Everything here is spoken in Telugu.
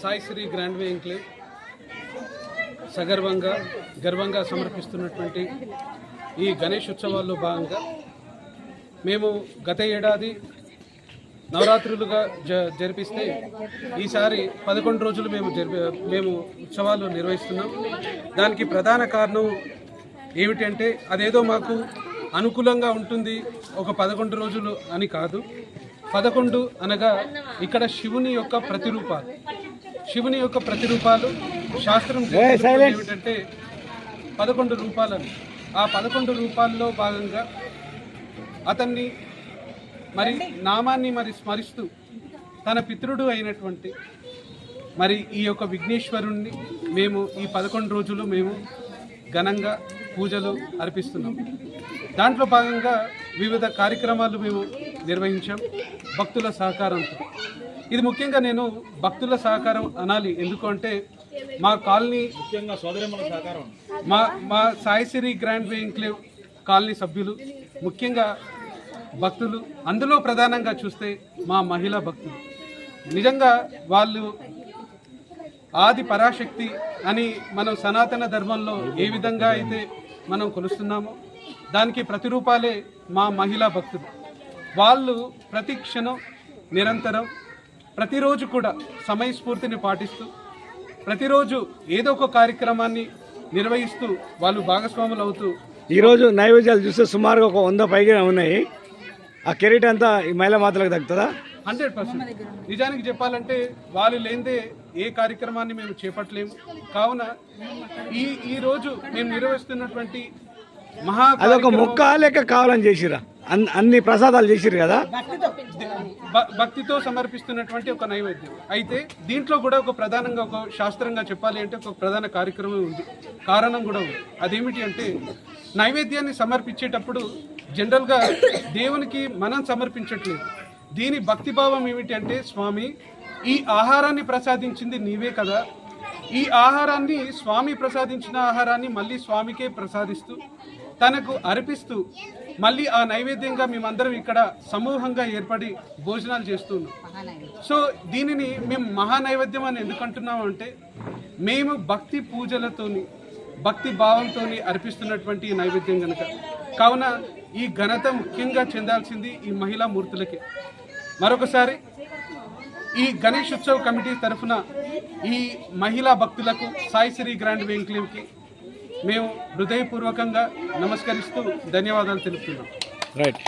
సాయి శ్రీ గ్రాండ్ ఎంక్లేవ్ సగర్వంగా గర్వంగా సమర్పిస్తున్నటువంటి ఈ గణేష్ ఉత్సవాల్లో భాగంగా మేము గత ఏడాది నవరాత్రులుగా జ జరిపిస్తే ఈసారి పదకొండు రోజులు మేము జరిపి మేము ఉత్సవాలు నిర్వహిస్తున్నాం. దానికి ప్రధాన కారణం ఏమిటంటే అదేదో మాకు అనుకూలంగా ఉంటుంది ఒక పదకొండు రోజులు అని కాదు. పదకొండు అనగా ఇక్కడ శివుని యొక్క ప్రతిరూపాలు. శివుని యొక్క ప్రతిరూపాలు శాస్త్రం ఏమిటంటే పదకొండు రూపాలని. ఆ పదకొండు రూపాల్లో భాగంగా అతన్ని మరి నామాన్ని మరి స్మరిస్తూ తన పితృడు అయినటువంటి మరి ఈ యొక్క విఘ్నేశ్వరుణ్ణి మేము ఈ పదకొండు రోజులు మేము ఘనంగా పూజలు అర్పిస్తున్నాం. దాంట్లో భాగంగా వివిధ కార్యక్రమాలు మేము నిర్వహించాం. భక్తుల సహకారంతో. ఇది ముఖ్యంగా నేను భక్తుల సహకారం అనాలి. ఎందుకు అంటే మా కాలనీ ముఖ్యంగా సోదరిమ్మల సహకారం. మా మా సాయిసిరి గ్రాండ్ వే కాలనీ సభ్యులు ముఖ్యంగా భక్తులు. అందులో ప్రధానంగా చూస్తే మా మహిళా భక్తులు. నిజంగా వాళ్ళు ఆది పరాశక్తి అని మనం సనాతన ధర్మంలో ఏ విధంగా అయితే మనం కొలుస్తున్నామో దానికి ప్రతిరూపాలే మా మహిళా భక్తులు. వాళ్ళు ప్రతి క్షణం నిరంతరం ప్రతిరోజు కూడా సమయస్ఫూర్తిని పాటిస్తూ ప్రతిరోజు ఏదో ఒక కార్యక్రమాన్ని నిర్వహిస్తూ వాళ్ళు భాగస్వాములు అవుతూ ఈరోజు నైవేద్యాలు చూస్తే సుమారుగా ఒక వంద పైగా ఉన్నాయి. ఆ కెరీట్ అంతా ఈ మహిళా మాతలకు తగ్గుతుందా? Hundred percent. నిజానికి చెప్పాలంటే వాళ్ళు లేనిదే ఏ కార్యక్రమాన్ని మేము చేపట్టలేము. కావున ఈ ఈ రోజు మేము నిర్వహిస్తున్నటువంటి మహా అదొక మొక్క లెక్క కావాలని చేసిరా? అన్ని ప్రసాదాలు చేసిరు కదా? భ- భక్తితో సమర్పిస్తున్నటువంటి ఒక నైవేద్యం. అయితే దీంట్లో కూడా ఒక ప్రధానంగా ఒక శాస్త్రంగా చెప్పాలి అంటే ఒక ప్రధాన కార్యక్రమం ఉంది. కారణం కూడా ఉంది. అదేమిటి అంటే నైవేద్యాన్ని సమర్పించేటప్పుడు జనరల్గా దేవునికి మనం సమర్పించట్లేదు. దీని భక్తిభావం ఏమిటి అంటే స్వామి ఈ ఆహారాన్ని ప్రసాదించింది నీవే కదా. ఈ ఆహారాన్ని స్వామి ప్రసాదించిన ఆహారాన్ని మళ్ళీ స్వామికే ప్రసాదిస్తూ తనకు అర్పిస్తూ మళ్ళీ ఆ నైవేద్యంగా మేమందరం ఇక్కడ సమూహంగా ఏర్పడి భోజనాలు చేస్తున్నాం. సో దీనిని మేము మహా నైవేద్యం అని ఎందుకు అంటున్నాం అంటే మేము భక్తి పూజలతోని భక్తి భావంతో అర్పిస్తున్నటువంటి ఈ నైవేద్యం కనుక కావున ఈ ఘనత ముఖ్యంగా చెందాల్సింది ఈ మహిళా మూర్తులకే. మరొకసారి ఈ గణేష్ ఉత్సవ్ కమిటీ తరఫున ఈ మహిళా భక్తులకు సాయి శ్రీ గ్రాండ్ వెంక్లీవ్కి మేము హృదయపూర్వకంగా నమస్కరిస్తూ ధన్యవాదాలు తెలుపుతున్నాం రైట్